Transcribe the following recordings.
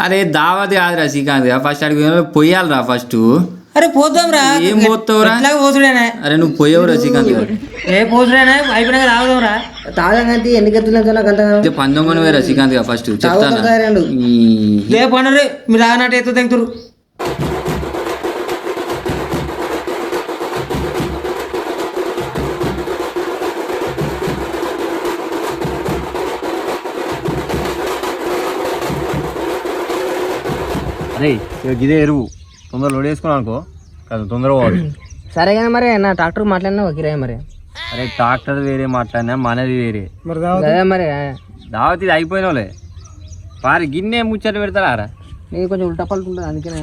అరే దావత్ కాదురా శ్రీకాంత్ ఫస్ట్ అడిగి పొయ్యాలిరా ఫస్ట్ అరే పోతాం రా. ఏం పోతావురా? పోతుడేనా అరే నువ్వు పోయావురా శ్రీకాంత్ గారు ఏ పోతుడేనా అయిపోయినాక తాగుదాం రా తాగంటే ఎన్ని గంటల నాకు అంత వేరా శ్రీకాంత్ గారు ఫస్ట్ చెప్తాను? లే పండురే మీరు తాగినట్టు ఎత్తు తెంగుతురు అరే ఇక ఇదే ఎరువు. తొందర లోడ్ వేసుకున్నాను అనుకో కాదు తొందరగా పోవాలి. సరే కానీ మరి నా డాక్టర్ మాట్లాడినా కిరాయి మరి. అరే ట్రాక్టర్ వేరే మాట్లాడినా మనది వేరే. మరి అదే మరి దావత్ ఇది అయిపోయినోలే. పారి గిన్నె ముచ్చట పెడతారా నీకు కొంచెం ఉల్టా ఉంటుంది అందుకనే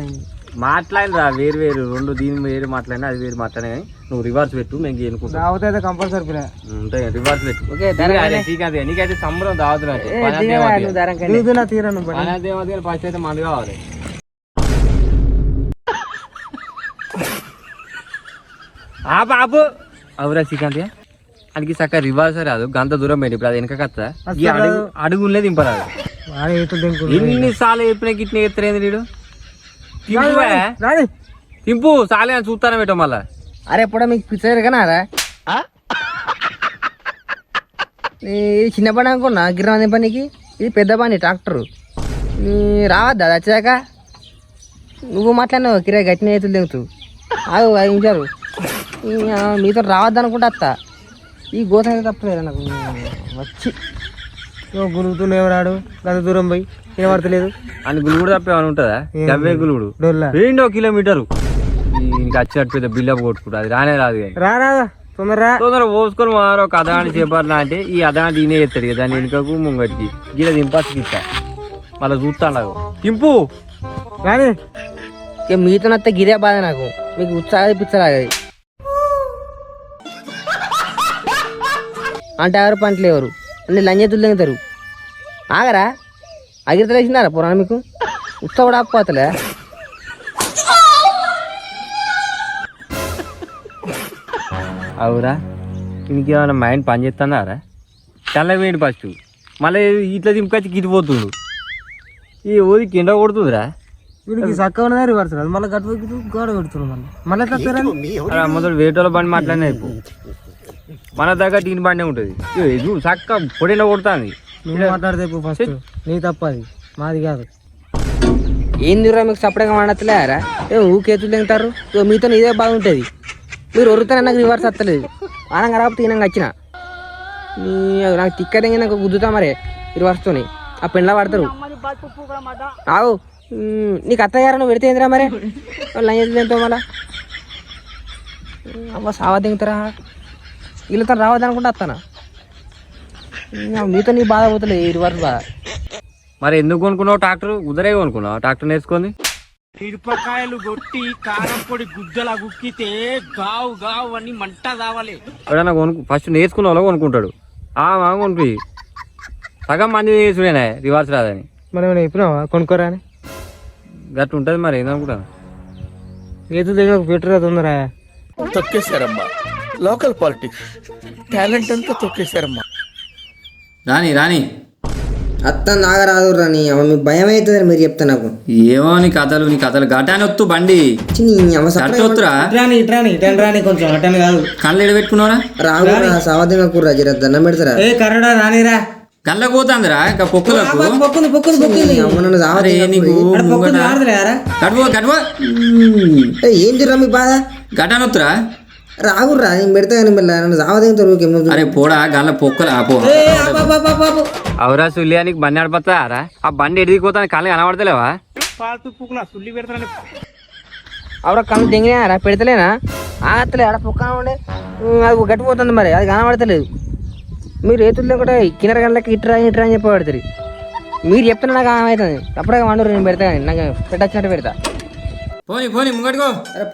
మాట్లాడినరా వేరు వేరు రెండు దీని వేరు మాట్లాడినా అది వేరు మాట్లాడినా కానీ నువ్వు రివర్స్ పెట్టు మేము ఎన్నుకుంటాం అయితే కంపల్సరీ పిల్ల. ఉంటాయి రివర్స్ పెట్టు. ఓకే నీకైతే సంబరం దావతులు దిగుతున్నా తీరా నువ్వు దేవత ఫస్ట్ అయితే మంది కావాలి. ఆ బాబు. అవురా శ్రీకాంత్ అందుకే చక్క రివర్స్ రాదు. గంత దూరం పెట్టి. ఇప్పుడు అది వెనక ఈ అడుగు అడుగులే వాడే ఎత్తులు తెంగు ఎన్నిసార్లు చెప్పినా గిట్ల ఎత్తలేదు వీడు? తింపు సాలే అని చూస్తాను పెట్టు మళ్ళా. అరే ఎప్పుడో మీకు పిచ్చారు కనారా ఇది చిన్న పని అనుకున్నా? గిర్రం పనికి ఇది పెద్ద పని ట్రాక్టర్. నీ రావద్దా? వచ్చాక నువ్వు మాట్లాడినావు కిరాయి గట్టిన ఎత్తులు ఐదు నిమిషాలు. ఈ, ఆ, మీతో రావద్దు అనుకుంటా అత్త. ఈ గోత తప్పలేదు నాకు. వచ్చి. నువ్వు గురుగుతున్నావు రాడు గంత దూరం పోయి వినబడతలేదు. అని గులుగుడు తప్ప ఏమైనా ఉంటుందా? గవ్వే గులుగుడు రెండో కిలోమీటరు. ఇంకా వచ్చేటట్టు పెద్ద బిల్డప్ కొట్టుకుంటా. అది రానే రాదు కానీ. రా రాదా తొందరరా. తొందర పోసుకొని మారో ఒక అదాని చేపట్లా అంటే ఈ అదాని దీనే ఎత్తాడు కదా దాని వెనుకకు ముంగటికి. గీల దింపాసి గిట్ట మళ్ళీ రాని. ఇక మీతో నత్త గిరే బాధ నాకు. మీకు ఉత్సాహం పిచ్చలాగది అంటే ఎవరు పంటలు ఎవరు అన్ని లంజెత్తులు తింటారు ఆగరా? అగిరితలు వేసినారా పురాణ మీకు? ఉత్సవ కూడా ఆపుకోతలే అవురా. ఇంకేమైనా మైండ్ పని చేస్తున్నారా? తెల్లవేయండి ఫస్ట్. మళ్ళీ ఇట్లా దింపుకొచ్చి గిరిపోతుండు ఈ ఓది కింద కొడుతుందిరా. వీడికి చక్క ఉన్నదా రివర్స్ రాదు మళ్ళీ గట్టు పోయి గోడ పెడుతున్నాం మళ్ళీ. మళ్ళీ మొదలు వేటోల బండి మాట్లాడినా అయిపో. మన దగ్గర దీని బండి ఉంటుంది. ఇది చక్క పొడిన కొడుతుంది. నువ్వు మాట్లాడితే ఫస్ట్ నీ తప్ప అది మాది కాదు. ఏందిరా మీకు సపరేట్గా మాడతలేరా ఏ ఊకేతులు తింటారు? మీతో ఇదే బాగుంటుంది మీరు ఒరుతానే నాకు రివర్స్ వస్తలేదు ఆనంగా రాకపోతే ఈనంగా వచ్చిన. నీ నాకు తిక్క తెంగి నాకు గుద్దుతా మరే రివర్స్తోని ఆ పెండ్ల పడతారు ఆవు ఉమ్, నీకు అత్తగారు నువ్వు పెడితే ఏందిరా మరే? లంజెత్తులు తింటావు మళ్ళా. అవ్వ సావా దింగుతారా వీళ్ళతో రావద్దనుకుంటా వస్తానా? మీతో నీ బాధ పోతలేదు ఈ రివర్స్ బాధ. మరి ఎందుకు కొనుక్కున్నావు ట్రాక్టర్? కుదరే కొనుక్కున్నావు? ట్రాక్టర్ నేర్చుకుంది? మిరపకాయలు కొట్టి కారం పొడి గుద్దలా గుక్కితే గావు గావు అని మంట కావాలి ఎవడన్నా కొనుక్కు ఫస్ట్ నేర్చుకున్న వాళ్ళు కొనుక్కుంటాడు. ఆ మా కొనుక్కు సగం మంది నేర్చుకునేనా రివర్స్ రాదని. మనం ఏమైనా చెప్పినావా? కొనుక్కోరా అని? గట్టు ఉంటుంది మరి ఏందనుకుంటా ఏదో దగ్గర పెట్టరా తొందర తొక్కేశారమ్మా. లోకల్ పాలిటిక్స్ టాలెంట్ అంతా తొక్కేశారమ్మా. రాని రాని అత్త నాగరాదు రాని అవ మీ భయం అవుతుంది మీరు చెప్తా నాకు. ఏమో నీ కథలు నీ కథలు. గటాని వత్తు బండి. చి, నీ అవ్వ సపరేట్ గట్టొత్తురా ఇట్రాని ఇట్రాని ఇటని రాని కొంచెం అటని కాదు. కళ్ళు ఎడబెట్టుకున్నారా రాగు సావధంగా కూర జర దండం పెడతారా? ఏ కర్రడా రానిరా పోతుందిరా ఇంకా పొక్కులకు? పొక్కుంది పొక్కుంది పొక్కుంది. అమ్మ నన్ను అరే సావధంగా నీకు అక్కడ పొక్కుంది ఆడదులేరా గడవ గడవ. ఏం తిర్రా మీ బాధ? గటానొత్తురా రాగుర్రా నేను పెడతా కానీ మళ్ళీ నన్ను సావధంగా తొరుగు అరే పోడా గల్ల పొక్కలు ఆపో అవురా సుల్యానికి బండి నడపతారా ఆ బండి ఎడిగిపోతాను కళ్ళు కనబడతలేవా? పుక్కున సుల్లి పెడతానని ఆవిడ కళ్ళు దెంగినారా పెడతలేనా? ఆగత్తలే ఆడ పొక్క ఉండే అది గట్టిపోతుంది మరి అది కనబడతలేదు. మీరు ఏతుల్లో కూడా కిన్నర గంటలకి ఇట్రా ఇట్రా అని చెప్పి పెడతారు మీరు చెప్తున్నా నాకు అవుతుంది అప్పుడే వండరు నేను పెడతా నాకు పెట్టచ్చినట్టు పెడతా. పోని పోని ముంగటికో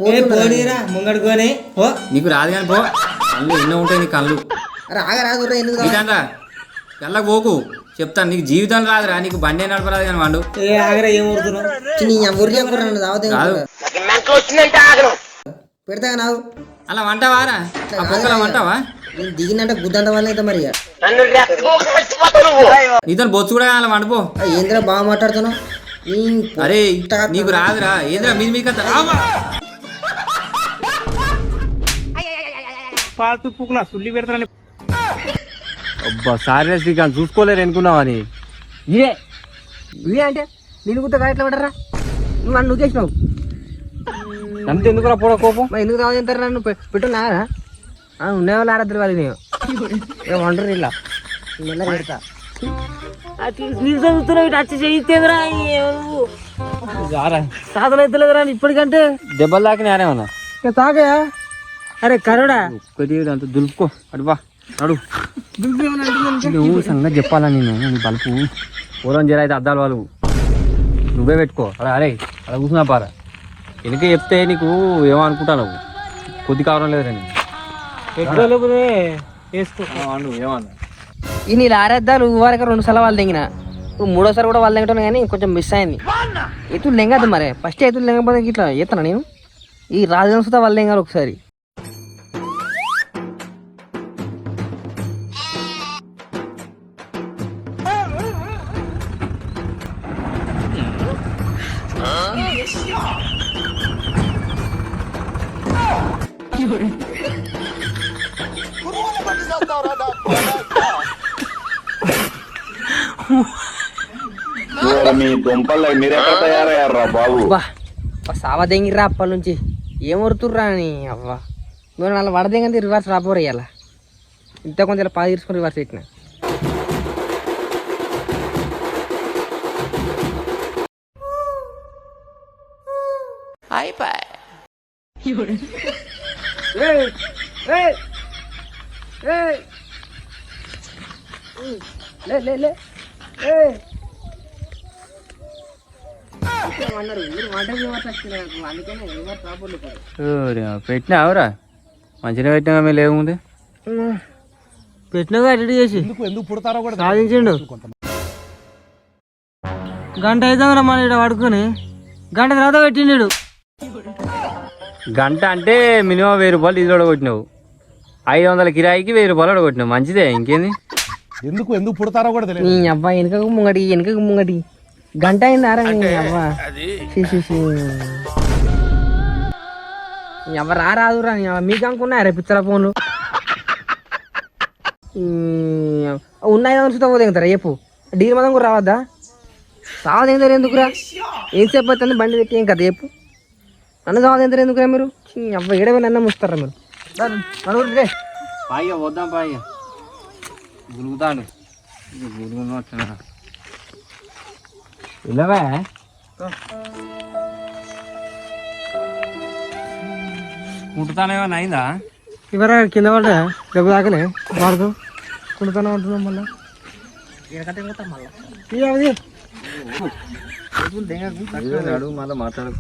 ఏ పోనీరా ముంగడుకోని. ఓ నీకు రాదు కానీ పో. కళ్ళు ఎన్నో ఉంటాయి నీ కళ్ళు. అరే ఆగ రాగుర్రా ఎందుకు ఇదంతా కళ్ళకు పోకు. చెప్తాను నీకు జీవితం రాదురా నీకు బండి నడపరాదు కానీ వండు. ఏ ఆగరా ఏం ఊరుతున్నావు పెడతా ఆగు. అలా వంటావారా ఆ పొక్కల వంటావా? నేను దిగినంటే గుద్దంత వల్ల అయితే మరి ఇక. నీతో బొచ్చు కూడా అలా వండిపో ఏందిరా బాగా మాట్లాడుతున్నావు? అరే నీకు రాదురా. ఏంద్రా మీది మీకు పాతు సుల్లి పెడతానని. అబ్బా సారీ శ్రీకాంత్ చూసుకోలేరు అనుకున్నావని ఇదే ఇదే అంటే నేను గుర్తు ఎట్లా పడరా నువ్వు నన్ను నూకేసినావు. అంత ఎందుకు పోడ కోపం? మరి ఎందుకు రావు తింటారు నన్ను పెట్టు నారా వాళ్ళు ఆడద్దు వాళ్ళు నేను? ఏ వండరు ఇలా. పెడతా. నీళ్ళు చదువుతున్నావు ఇటు వచ్చి చేయితేంద్రా సాధన అవుతలేదురా ఇప్పటికంటే. దెబ్బలు తాకిన ఆరేమన్నా ఇక తాగయా అరే కరోడా. ఒక్కటి అంత దులుపుకో. అడు బా నడు. నువ్వు సంగతి చెప్పాలా నేను? నీ బలుపు. పూర్వం జర అయితే అద్దాలు వాళ్ళు. నువ్వే పెట్టుకో. అలా అరే అలా కూర్చున్నా పారా. వెనక చెప్తే నీకు ఏమో అనుకుంటాను కొద్ది కావడం లేదని వేసుకో. ఏమన్నా. ఈ నీళ్ళు ఆరేద్దాలు వరకు రెండు సార్లు వాళ్ళు దిగిన మూడోసారి కూడా వాళ్ళు దిగటం కానీ కొంచెం మిస్ అయింది. ఎత్తులు లెంగద్దు మరి. ఫస్ట్ ఎత్తులు లెంగపోతే ఇట్లా ఎత్తనా నేను? ఈ రాజధాని సుతా వాళ్ళు లెంగాలి ఒకసారి. మరి మీ దుంపలు మీరెక్కడ తయారయ్యారా బాబు? సావా దెంగిర్రా అప్పటి నుంచి? ఏం వరుతుర్రా అని అవ్వ? నువ్వు నాలుగు వడదెంగంది రివర్స్ రాపోరు ఇయ్యాల. ఇంత కొంచెం ఇలా పాది తీసుకొని రివర్స్ పెట్టిన. లే లే లే. కాదు. పెట్టినావురా మంచిగా పెట్టినా మేము లేవుంది పెట్టినగా అటు చేసి. సాధించిండు. గంట అవుతాం మన ఇక్కడ పడుకొని. గంట తర్వాత పెట్టిండు. గంట అంటే మినిమం వెయ్యి రూపాయలు ఇది కొట్టినావు ఐదు వందల కిరాయికి వెయ్యి రూపాయలు కొట్టినావు మంచిదే ఇంకేంది? ఎందుకు? ఎందుకు పుడతారో కూడా తెలియదు. నీ అబ్బా వెనకకు ముంగటి వెనకకు ముంగటి. గంట అయింది ఆరా నీ అబ్బా ఛీ, ఛీ, ఛీ. నీ అవ్వ రా రాదురా నీ అవ్వ మీకు అనుకున్నా రే పిచ్చల ఫోన్లు. ఉన్నాయి అనుకుంటా పోతే దిగుతారా చెప్పు డీల్ మతం కూడా రావద్దా? సావదేందరు ఎందుకురా? ఏం సేపు అవుతుంది బండి పెట్టి ఏం కదా చెప్పు నన్ను సావదేందరు ఎందుకురా మీరు? అవ్వ ఏడవే నన్ను ముస్తారా మీరు? నలుగురు రే. పాయ్య వద్దాం పాయ్య. గురుగుతాడు గురుగుతున్నా ఇలావే కుట్టుతానేమన్నా అయిందా? ఇవరా కింద పడ్డా? డబ్బు దాకలే వాడుకో. కుడుతానే ఉంటున్నాం మళ్ళా? అడుగు మళ్ళీ మాట్లాడు.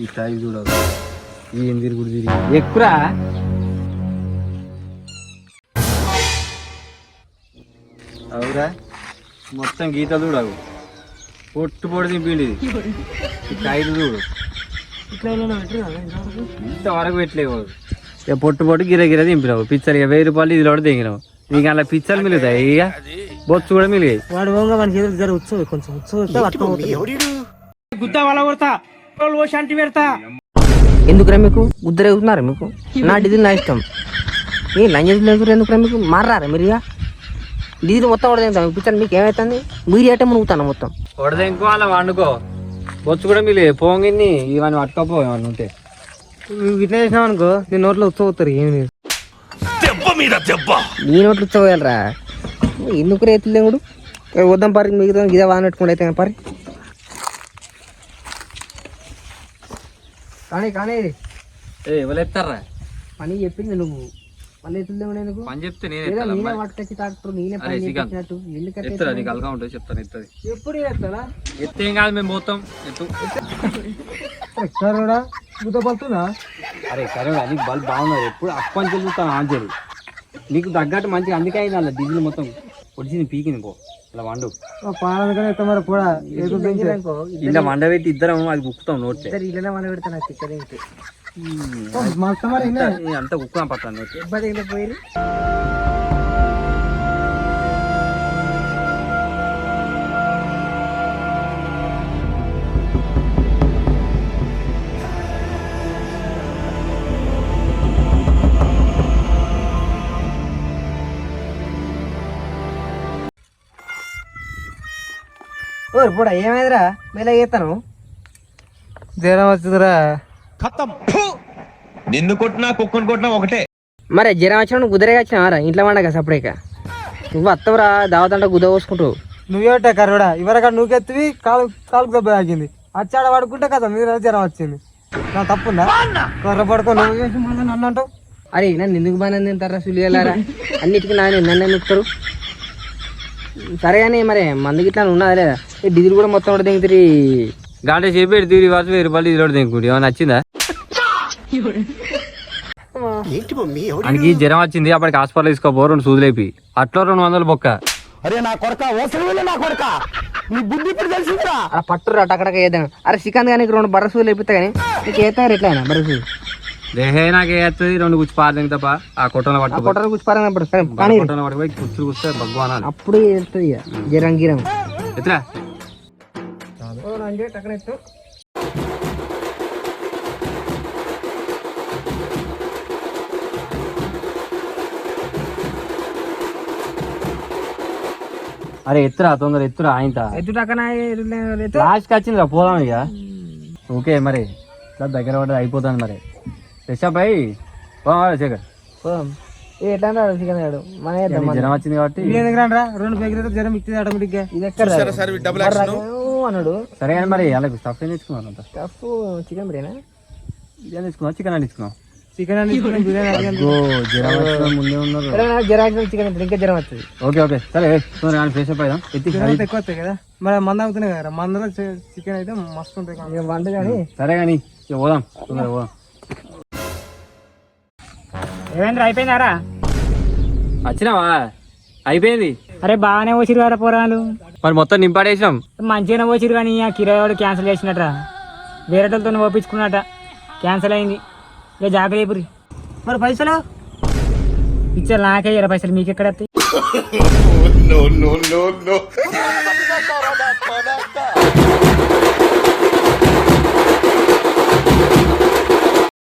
ఈ స్థాయి చూడదు ఈ ఎందిరి గుడి తిరిగి. ఎక్కురా? అవురా? మొత్తం గీత చూడవు. పొట్టు పొడి దింపిండి ఇది. ఈ టైర్ చూడు. ఇంతవరకు? పెట్టలేవు ఇక పొట్టు పొట్టు గిర గిర దింపినావు పిచ్చర్ ఇక వెయ్యి రూపాయలు ఇది కూడా దిగినావు నీకు అలా పిచ్చర్లు మిలుగుతాయి ఇక? బొచ్చు కూడా మిలిగాయి. వాడు పోగా మనకి జర ఉత్సవం కొంచెం ఉత్సవం గుద్ద వల కొడతా. శాంతి పెడతా. ఎందుకురా మీకు? ఉద్దరేగుతున్నారా మీకు? నా డీజిల్ నా ఇష్టం. మీ లంజెస్ లేదు ఎందుకురా మీకు? మారారా మీరు ఇక? డీజిల్ మొత్తం కూడా తింటాం. పిచ్చర్ మీకు ఏమవుతుంది మీరు ఏటం మునుగుతాను మొత్తం. వడదెంకో అలా వండుకో. బొచ్చు కూడా మిలి పోంగిన్ని ఇవన్నీ పట్టుకోపో ఏమన్నా ఉంటే. ఇట్లా చేసినావు అనుకో నీ నోట్లో ఉత్సవం అవుతారు ఏమి లేదు. నీ నోట్లు ఉచ్చపోయాలరా ఎందుకు రేతులు దేవుడు వద్దాం పరి మిగతా ఇదే వాన పెట్టుకుంటే అయితే పరి. కానీ కానీ ఏ ఎవరెత్తారా పని చెప్పింది నువ్వు. మళ్ళీ ఎందుకు పని చెప్తే నేను నేనే. పట్టుకొచ్చి నేనే పని నీకు అలగా ఉంటుంది చెప్తాను ఎత్తది ఎప్పుడు ఎత్తేం కాదు మేము పోతాం. ఎత్తు. కూడా గుద్ద పడుతుందా అరే నీకు బాగున్నది. ఎప్పుడు అప్పని చెల్లుతాను ఆంజలు నీకు తగ్గట్టు మంచిగా అందుకే అయింది అలా డీజిల్ మొత్తం. పొడిచింది పీకింది పో. అలా వండు. పాలనకనే కూడా ఇలా వండ పెట్టి ఇద్దరం అది కుక్కుతాం నోట్లే. ఇద్దరు ఇళ్ళనే మన అంత కుక్కున పట్టాను పోయి ఏమైందిరా? మేలా చేస్తాను జ్వరం వచ్చిందిరా. నిన్ను కొట్టినా కుక్కను కొట్టినా ఒకటే. మరి జ్వరం వచ్చిన నువ్వు కుదిరేగా వచ్చినావారా ఇంట్లో వండక సపరేక నువ్వు వత్తవరా దావతంట గుద్ద పోసుకుంటావు నువ్వేటే కరుడా ఇవరక నువ్వుకెత్తివి కాలు కాలుకు దెబ్బ తాకింది. అచ్చాడ పడుకుంటే కదా మీరు జ్వరం వచ్చింది. నా తప్పుందా? కర్ర పడుకో నువ్వు నన్ను అంటావు? అరే నన్ను ఎందుకు బాగా తింటారా సులిగలారా అన్నిటికీ నాయన నన్ను ఎందుకుతారు సరే కానీ మరి మందు గిట్లా ఉన్నదా లేదా? డీజిల్ కూడా మొత్తం కూడా దిగుతుంది గంట సేపు పెడితే రివర్స్ వెయ్యి రూపాయలు ఇది దింకుంటే ఏమైనా నచ్చిందా? మనకి జ్వరం వచ్చింది అప్పటికి హాస్పిటల్ తీసుకోపో రెండు సూదులు అయిపోయి. అట్లా రెండు వందలు బొక్క. అరే నా కొడక వెళ్ళి నా కొడక. నీ బుద్ధి ఇప్పుడు తెలిసిందిరా. అలా పట్టురా అక్కడక్క వేద్దాం అరే చికెన్ కానీ రెండు బర్ర సూలు అయిపోతా కానీ నీకు ఎట్లా అయినా బర్ర దేహే నాకు వేస్తుంది రెండు గుచ్చి పారదింగ్ తప్ప ఆ కొట్టలో ఆ పట్టుకో కొట్టలు సరే కానీ కొట్టలో పట్టుకుపోయి కుచ్చులు కూస్తే అనాలి అప్పుడు వెళ్తుంది గిరం. ఎత్తురా. అరే ఎత్తురా తొందర ఎత్తురా టక్కన లాస్ట్కి వచ్చింది పోదాం ఇక. ఓకే మరి ఇట్లా దగ్గర పడ్డది అయిపోతుంది మరి. అప్ అయ్యి శేఖర్. ఎట్లా చికెన్ గాడు మన వేద్దాం నీకు జ్వరం వచ్చింది కాబట్టి. ఎందుకు రా రెండు పెగిరితే జ్వరం ఇచ్చింది ఆటోమేటిక్గా. ఇది ఎక్కడ? అన్నాడు. సరే కానీ మరి అలాగే స్టఫ్ ఏం తెచ్చుకున్నాను స్టఫ్ చికెన్ బిర్యానీ? తెచ్చుకున్నావు? చికెన్ అని తెచ్చుకున్నావు? చికెన్ బిర్యానీ అడిగాను. ఓ జ్వరం వచ్చిన ముందే ఉన్నారు. జ్వరం చికెన్ ఇంకా జ్వరం వస్తుంది. Okay okay. సరే ఫ్రెష్ అప్ అయ్యాం ఎత్తి జ్వరం అయితే ఎక్కువ వస్తాయి కదా. మరి మంద అవుతున్నాయి కదా మందలో చికెన్ అయితే మస్తు వంట కానీ. సరే కానీ పోదాం. తొందర పోదాం. ఏమైంది అయిపోయిందారా? వచ్చినావా? అయిపోయింది. అరే బాగానే వచ్చిరు కదా పోరాలు మరి మొత్తం నింపాడేసినాం. మంచిగానే వచ్చిరు కానీ ఆ కిరాయి క్యాన్సిల్ చేసినట్రా. వేరేటోళ్ళతో ఓపించుకున్నట క్యాన్సిల్ అయింది. ఇక జాగ్రత్త మరి పైసలు? ఇచ్చారు నాకే ఇరవై పైసలు మీకు ఎక్కడ